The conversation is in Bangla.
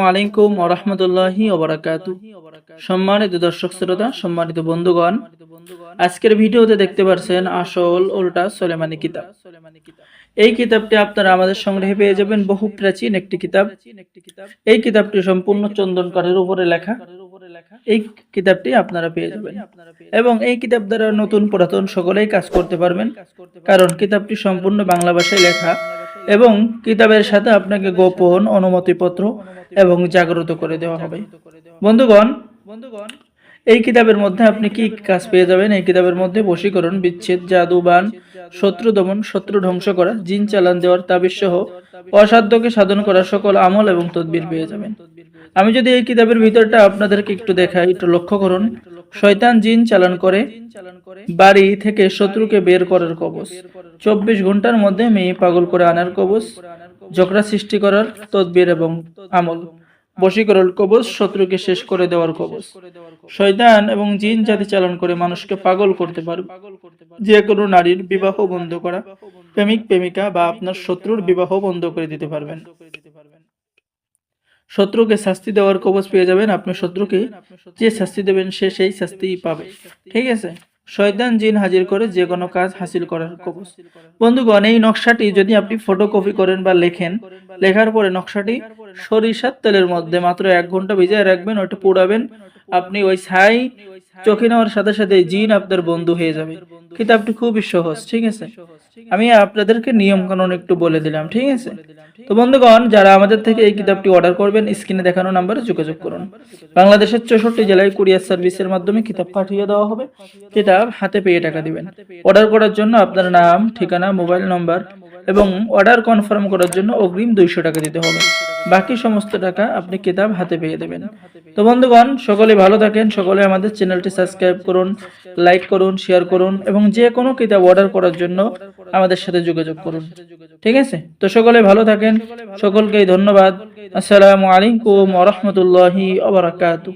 আলাইকুম সম্মানিত দর্শক শ্রোতা, সম্মানিত বন্ধুগণ, আজকের দেখতে আসল উল্টা সোলেমানি এই কিতাবটি আপনারা আমাদের পেয়ে যাবেন বহু প্রাচীন একটি কিতাব। এই কিতাবটি সম্পূর্ণ চন্দনকারের উপরে লেখা। এই কিতাবটি আপনারা পেয়ে যাবেন। এবং এই কিতাব দ্বারা নতুন পুরাতন সকলেই কাজ করতে পারবেন। কারণ কিতাবটি সম্পূর্ণ বাংলা ভাষায় লেখা। এবং কিতাবের সাথে আপনাকে গোপন অনুমতিপত্র এবং জাগ্রত করে দেওয়া হবে। বন্ধুগণ বন্ধুগণ এই কিতাবের মধ্যে আপনি কি কাজ পেয়ে যাবেন? এই কিতাবের মধ্যে বশীকরণ, বিচ্ছেদ, জাদুবান, শত্রু দমন, শত্রু ধ্বংস করা, জিন চালান দেওয়ার তাবিজ সহ অসাধ্যকে সাধন করা সকল আমল এবং তদবির পেয়ে যাবেন। আমি যদি এই কিতাবের ভিতরটা আপনাদেরকে একটু দেখাই, একটু লক্ষ্য করুন। শয়তান জিন চালান করে, বাড়ি থেকে শত্রুকে বের করার কবচ। চব্বিশ ঘণ্টার মধ্যে মেয়ে পাগল করে আনার কবচ, ঝগড়া সৃষ্টি করার তদবির এবং আমল, বশীকরণ কবচ শত্রুকে শেষ করে দেওয়ার কবচ। শয়তান এবং জিন জাতি চালন করে মানুষকে পাগল করতে পারবে। যে কোনো নারীর বিবাহ বন্ধ করা, প্রেমিক, প্রেমিকা বা আপনার শত্রুর বিবাহ বন্ধ করে দিতে পারবেন। শত্রুকে শাস্তি দেওয়ার কবচ পেয়ে যাবেন। আপনি শত্রুকে যে শাস্তি দেবেন, সে সেই শাস্তিই পাবে। ঠিক আছে? শয়তান জিন হাজির করে যে কোনো কাজ হাসিল করার কবচ। বন্ধুগণ, এই নকশাটি যদি আপনি ফটোকপি করেন বা লেখেন, লেখার পরে নকশাটি সরিষার তেলের মধ্যে মাত্র এক ঘণ্টা ভিজায় রাখবেন, ওটা পোড়াবেন আপনি ওই ছাই চোখে নেওয়ার সাথে সাথে জিন আপনার বন্ধু হয়ে যাবে। কিতাবটি খুবই সহজ, ঠিক আছে? আমি আপনাদেরকে নিয়ম কানুন একটু বলে দিলাম, ঠিক আছে? তো বন্ধুগণ, যারা আমাদের থেকে এই কিতাবটি অর্ডার করবেন, স্ক্রিনে দেখানো নাম্বারে যোগাযোগ করুন। বাংলাদেশের চৌষট্টি জেলায় কুরিয়ার সার্ভিসের মাধ্যমে কিতাব পাঠিয়ে দেওয়া হবে কিতাব হাতে পেয়ে টাকা দিবেন। অর্ডার করার জন্য আপনার নাম, ঠিকানা মোবাইল নম্বর এবং অর্ডার কনফার্ম করার জন্য অগ্রিম দুইশো টাকা দিতে হবে। বাকি সমস্ত টাকা আপনি কিতাব হাতে পেয়ে দেবেন। তো বন্ধুগণ, সকলে ভালো থাকেন, সকলে আমাদের চ্যানেলটি সাবস্ক্রাইব করুন, লাইক করুন, শেয়ার করুন এবং যে কোনো কিতাব অর্ডার করার জন্য আমাদের সাথে যোগাযোগ করুন। ঠিক আছে? তো সকলে ভালো থাকেন, সকলকেই ধন্যবাদ। আসসালামু আলাইকুম ওরহমতুল্লাহি ওবরাকাতু